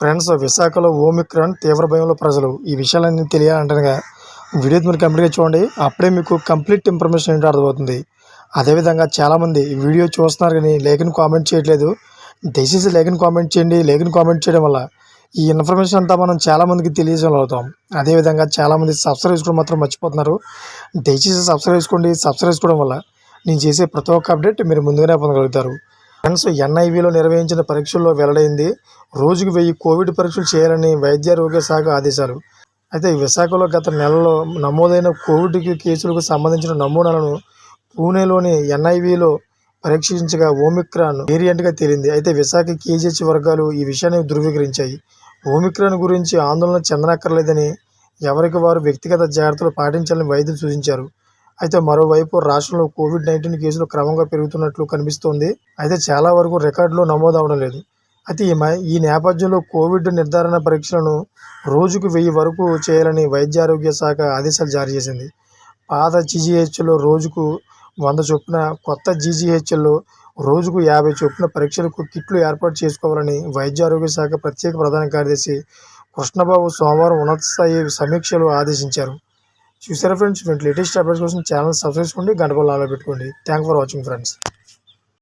Friends విశాఖలో Omicron తీవ్ర భయంలో ప్రజలు. ఈ విషయాలన్నీ తెలియాలంటేగా వీడియో మీరు కంప్లీట్గా చూడండి. అప్పుడే మీకు కంప్లీట్ ఇన్ఫర్మేషన్ ఏంటో అర్థమవుతుంది. అదేవిధంగా చాలామంది వీడియో చూస్తున్నారు కానీ లేఖని కామెంట్ చేయట్లేదు. దయచేసి లేఖని కామెంట్ చేయండి. లేఖని కామెంట్ చేయడం వల్ల ఈ ఇన్ఫర్మేషన్ అంతా మనం చాలామందికి తెలియజేయగలుగుతాం. అదేవిధంగా చాలామంది సబ్స్క్రైబ్ చేసుకోవడం మాత్రం మర్చిపోతున్నారు. దయచేసి సబ్స్క్రైబ్ చేసుకోండి. సబ్స్క్రైబ్ చేసుకోవడం వల్ల నేను చేసే ప్రతి ఒక్క అప్డేట్ మీరు ముందుగానే పొందగలుగుతారు. ఫ్రెండ్స్ ఎన్ఐవిలో నిర్వహించిన పరీక్షల్లో వెల్లడైంది రోజుకు వెయ్యి కోవిడ్ పరీక్షలు చేయాలని వైద్యారోగ్య శాఖ ఆదేశాలు. అయితే విశాఖలో గత నెలలో నమోదైన కోవిడ్ కేసులకు సంబంధించిన నమూనాలను పూణేలోని ఎన్ఐవిలో పరీక్షించగా ఓమిక్రాన్ వేరియంట్గా తేలింది. అయితే విశాఖ కేజీహెచ్ వర్గాలు ఈ విషయాన్ని ధృవీకరించాయి. ఓమిక్రాన్ గురించి ఆందోళన చెందనక్కర్లేదని ఎవరికి వారు వ్యక్తిగత జాగ్రత్తలు పాటించాలని వైద్యులు సూచించారు. అయితే మరోవైపు రాష్ట్రంలో కోవిడ్ నైన్టీన్ కేసులు క్రమంగా పెరుగుతున్నట్లు కనిపిస్తోంది. అయితే చాలా వరకు రికార్డులో నమోదు అవడం లేదు. అయితే ఈ మ- ఈ నేపథ్యంలో కోవిడ్ నిర్ధారణ పరీక్షలను రోజుకు వెయ్యి వరకు చేయాలని వైద్య ఆరోగ్య శాఖ ఆదేశాలు జారీ చేసింది. పాత జీజీహెచ్లో రోజుకు వంద చొప్పున కొత్త జీజీహెచ్లో రోజుకు యాభై చొప్పున పరీక్షలకు కిట్లు ఏర్పాటు చేసుకోవాలని వైద్య ఆరోగ్య శాఖ ప్రత్యేక ప్రధాన కార్యదర్శి కృష్ణబాబు సోమవారం ఉన్నత స్థాయి సమీక్షలు ఆదేశించారు. చూసారా ఫ్రెండ్స్ ఇటువంటి లేటెస్ట్ అప్డేట్స్ కోసం ఛానల్ సబ్స్క్రైబ్ చేసుకోండి గంట ఆలో పెట్టుకోండి. Thank for watching friends